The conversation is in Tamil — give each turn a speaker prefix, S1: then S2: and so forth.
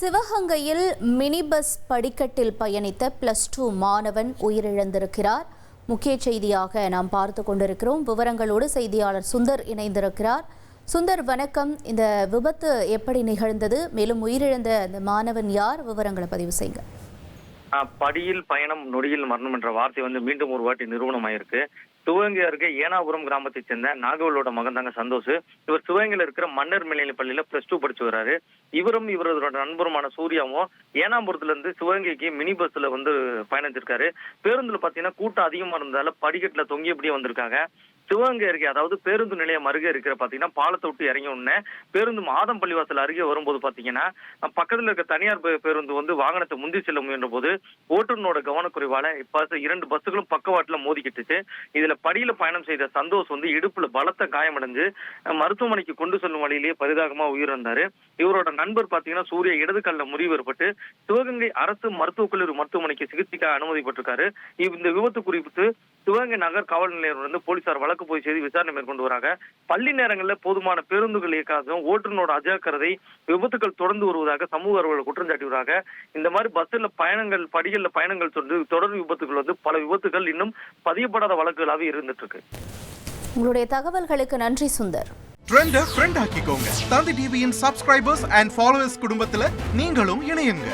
S1: சிவகங்கையில் மினி பஸ் படிக்கட்டில் பயணித்த பிளஸ் டூ மாணவன் உயிரிழந்திருக்கிறார். முக்கிய செய்தியாக நாம் பார்த்து கொண்டிருக்கிறோம். விவரங்களோடு செய்தியாளர் சுந்தர் இணைந்திருக்கிறார். சுந்தர் வணக்கம். இந்த விபத்து எப்படி நிகழ்ந்தது? மேலும் உயிரிழந்த அந்த மாணவன் யார்? விவரங்களை பதிவு
S2: செய்யுங்கள். படியில் பயணம் நொடியில் மரணம் என்ற வார்த்தை வந்து மீண்டும் ஒரு வாட்டி நிறுவனமாயிருக்கு. சிவகங்கை அருகே ஏனாபுரம் கிராமத்தை சேர்ந்த நாகவலோட மகன் தாங்க சந்தோஷ். இவர் சிவகங்கையில் இருக்கிற மன்னர் மேல்நிலை பள்ளியில பிளஸ் டூ படிச்சு வர்றாரு இவரும் இவரோட நண்பருமான சூர்யாவும் ஏனாபுரத்துல இருந்து சிவகங்கைக்கு மினி பஸ்ல வந்து பயணிச்சிருக்காரு. பேருந்துல பாத்தீங்கன்னா கூட்டம் அதிகமா இருந்ததால படிக்கட்டுல தொங்கியபடியே வந்திருக்காங்க. சிவகங்கை அருகே அதாவது பேருந்து நிலையம் அருகே இருக்கிற பாத்தீங்கன்னா பாலத்தை விட்டு இறங்கி உடனே பேருந்து மாதம் பள்ளிவாசல் அருகே வரும்போது பாத்தீங்கன்னா பக்கத்தில் பக்கத்துல இருக்க தனியார் பே- பேருந்து வந்து வாகனத்தை முந்தி செல்ல முயன்ற போது ஓட்டுநரோட கவனக்குறைவால பஸ் இரண்டு பஸ்ஸுகளும் பக்கவாட்டுல மோதிக்கிட்டுச்சு. இதுல படியில பயணம் செய்த சந்தோஷ் வந்து இடுப்புல பலத்த காயமடைஞ்சு மருத்துவமனைக்கு கொண்டு செல்லும் வழியிலேயே பரிதாகமா உயிரிழந்தாரு. இவரோட நண்பர் பாத்தீங்கன்னா சூரிய இடதுகல்ல முறிவு ஏற்பட்டு சிவகங்கை அரசு மருத்துவக் கல்லூரி மருத்துவமனைக்கு சிகிச்சைக்காக அனுமதிப்பட்டிருக்காரு இந்த விபத்து குறித்து சிவகங்கை நகர் காவல் நிலையம் வந்து போலீசார் வழக்கு போய் செய்து விசாரணை மேற்கொண்டு வராங்க. பள்ளி நேரங்களில் போதுமான பேருந்துகள் இயக்காததும் ஓட்டுநரோட அஜாக்கிரதை விபத்துகள் தொடர்ந்து வருவதாக சமூக ஆர்வலர்கள் குற்றம் சாட்டி வராங்க இந்த மாதிரி பஸ்ல பயணங்கள் படிகள்ல பயணங்கள் சொல்லி தொடர் விபத்துகள் வந்து பல விபத்துகள் இன்னும் பதியப்படாத வழக்குகளாகவே இருந்துட்டு இருக்கு.
S1: உங்களுடைய தகவல்களுக்கு நன்றி சுந்தர்.
S3: ட்ரெண்ட ஃப்ரெண்ட் ஆக்கிக்கோங்க. தந்தி டிவியின் சப்ஸ்கிரைபர்ஸ் அண்ட் ஃபாலோவர்ஸ் குடும்பத்துல நீங்களும் இணையுங்க.